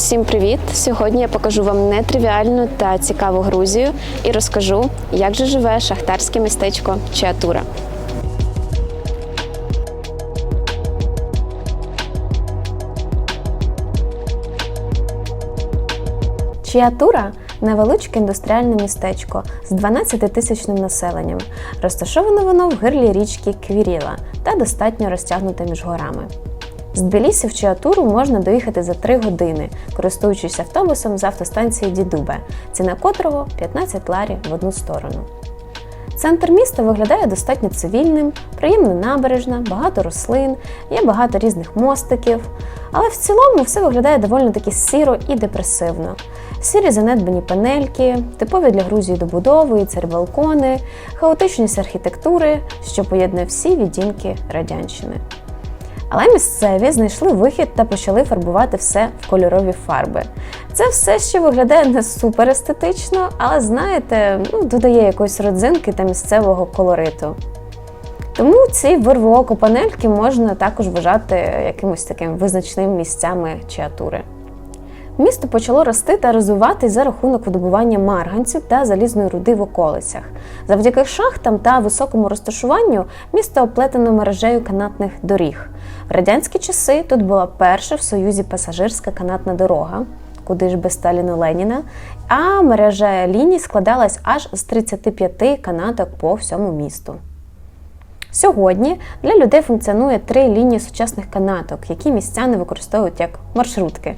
Всім привіт! Сьогодні я покажу вам нетривіальну та цікаву Грузію і розкажу, як же живе шахтарське містечко Чиатура. Чиатура невеличке індустріальне містечко з 12-тисячним населенням. Розташоване воно в гирлі річки Квіріла та достатньо розтягнуте між горами. З Тбілісі в Чиатуру можна доїхати за 3 години, користуючись автобусом з автостанції Дідубе, ціна котрого 15 ларі в одну сторону. Центр міста виглядає достатньо цивільним, приємна набережна, багато рослин, є багато різних мостиків. Але в цілому все виглядає доволі таки сіро і депресивно. Сірі занедбані панельки, типові для Грузії добудови і царь-балкони, хаотичність архітектури, що поєднує всі відтінки радянщини. Але місцеві знайшли вихід та почали фарбувати все в кольорові фарби. Це все ще виглядає не супер естетично, але знаєте, ну, додає якоїсь родзинки та місцевого колориту. Тому ці вирвооко панельки можна також вважати якимось таким визначним місцями чиатури. Місто почало рости та розвиватись за рахунок видобування марганців та залізної руди в околицях. Завдяки шахтам та високому розташуванню місто оплетено мережею канатних доріг. В радянські часи тут була перша в Союзі пасажирська канатна дорога, куди ж без Сталіна Леніна, а мережа ліній складалась аж з 35 канаток по всьому місту. Сьогодні для людей функціонує три лінії сучасних канаток, які містяни використовують як маршрутки.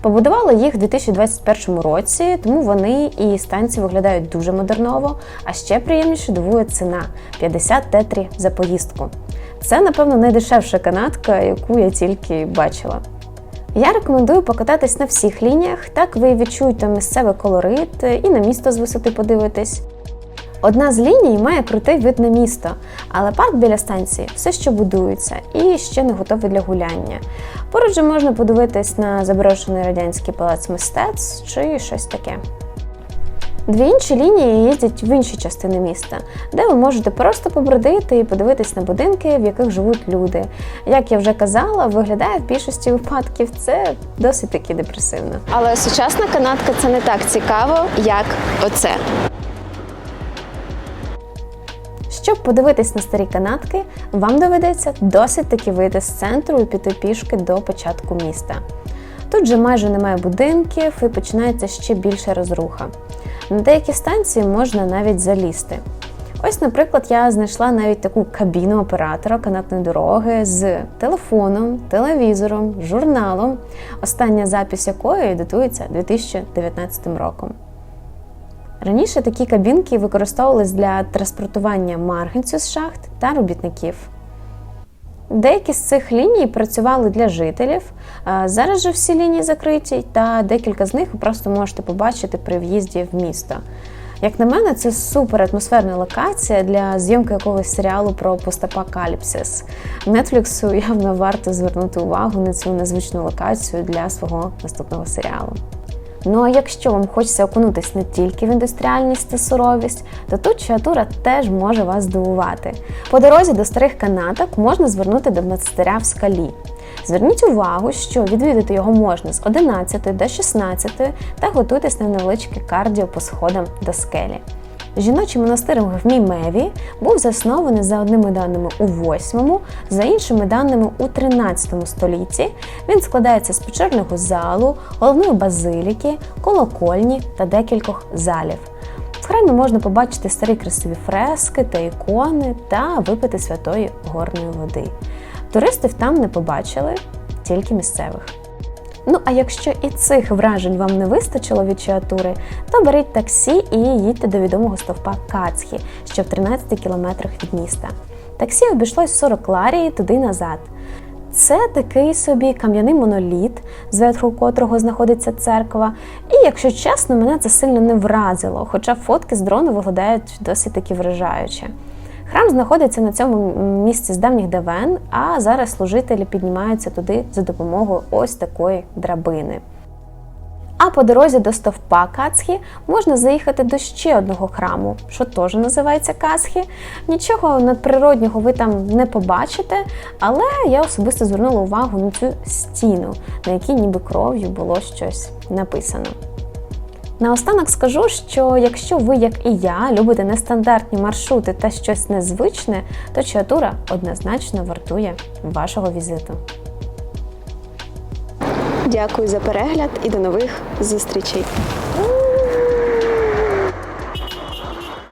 Побудували їх у 2021 році, тому вони і станції виглядають дуже модерново, а ще приємніше дивує ціна 50 тетрі за поїздку. Це, напевно, найдешевша канатка, яку я тільки бачила. Я рекомендую покататись на всіх лініях, так ви відчуєте місцевий колорит і на місто з висоти подивитесь. Одна з ліній має крутий вид на місто, але парк біля станції все ще будується і ще не готовий для гуляння. Поруч же можна подивитись на заброшений радянський палац мистецтв чи щось таке. Дві інші лінії їздять в інші частини міста, де ви можете просто побродити і подивитись на будинки, в яких живуть люди. Як я вже казала, виглядає в більшості випадків це досить таки депресивно. Але сучасна канатка це не так цікаво, як оце. Щоб подивитись на старі канатки, вам доведеться досить таки вийти з центру і піти пішки до початку міста. Тут же майже немає будинків і починається ще більша розруха. На деякі станції можна навіть залізти. Ось, наприклад, я знайшла навіть таку кабіну оператора канатної дороги з телефоном, телевізором, журналом, остання запись якої датується 2019 роком. Раніше такі кабінки використовувались для транспортування марганцю з шахт та робітників. Деякі з цих ліній працювали для жителів. Зараз же всі лінії закриті, та декілька з них ви просто можете побачити при в'їзді в місто. Як на мене, це супер атмосферна локація для зйомки якогось серіалу про постапокаліпсис. Нетфліксу явно варто звернути увагу на цю незвичну локацію для свого наступного серіалу. Ну а якщо вам хочеться окунутись не тільки в індустріальність та суровість, то тут чиатура теж може вас здивувати. По дорозі до старих канаток можна звернути до монастиря в скалі. Зверніть увагу, що відвідати його можна з 11 до 16 та готуйтесь на невеличке кардіо по сходам до скелі. Жіночий монастир в Мімеві був заснований за одними даними у 8, за іншими даними у 13 столітті. Він складається з печерного залу, головної базиліки, колокольні та декількох залів. В храмі можна побачити старі красиві фрески та ікони та випити святої горної води. Туристів там не побачили, тільки місцевих. Ну а якщо і цих вражень вам не вистачило від чиатури, то беріть таксі і їдьте до відомого стовпа Кацхі, що в 13 кілометрах від міста. Таксі обійшлось 40 ларії туди назад. Це такий собі кам'яний моноліт, зверху котрого знаходиться церква. І, якщо чесно, мене це сильно не вразило, хоча фотки з дрону виглядають досить таки вражаюче. Храм знаходиться на цьому місці з давніх давен, а зараз служителі піднімаються туди за допомогою ось такої драбини. А по дорозі до стовпа Кацхі можна заїхати до ще одного храму, що теж називається Касхі. Нічого надприроднього ви там не побачите, але я особисто звернула увагу на цю стіну, на якій ніби кров'ю було щось написано. Наостанок скажу, що якщо ви, як і я, любите нестандартні маршрути та щось незвичне, то Чиатура однозначно вартує вашого візиту. Дякую за перегляд і до нових зустрічей.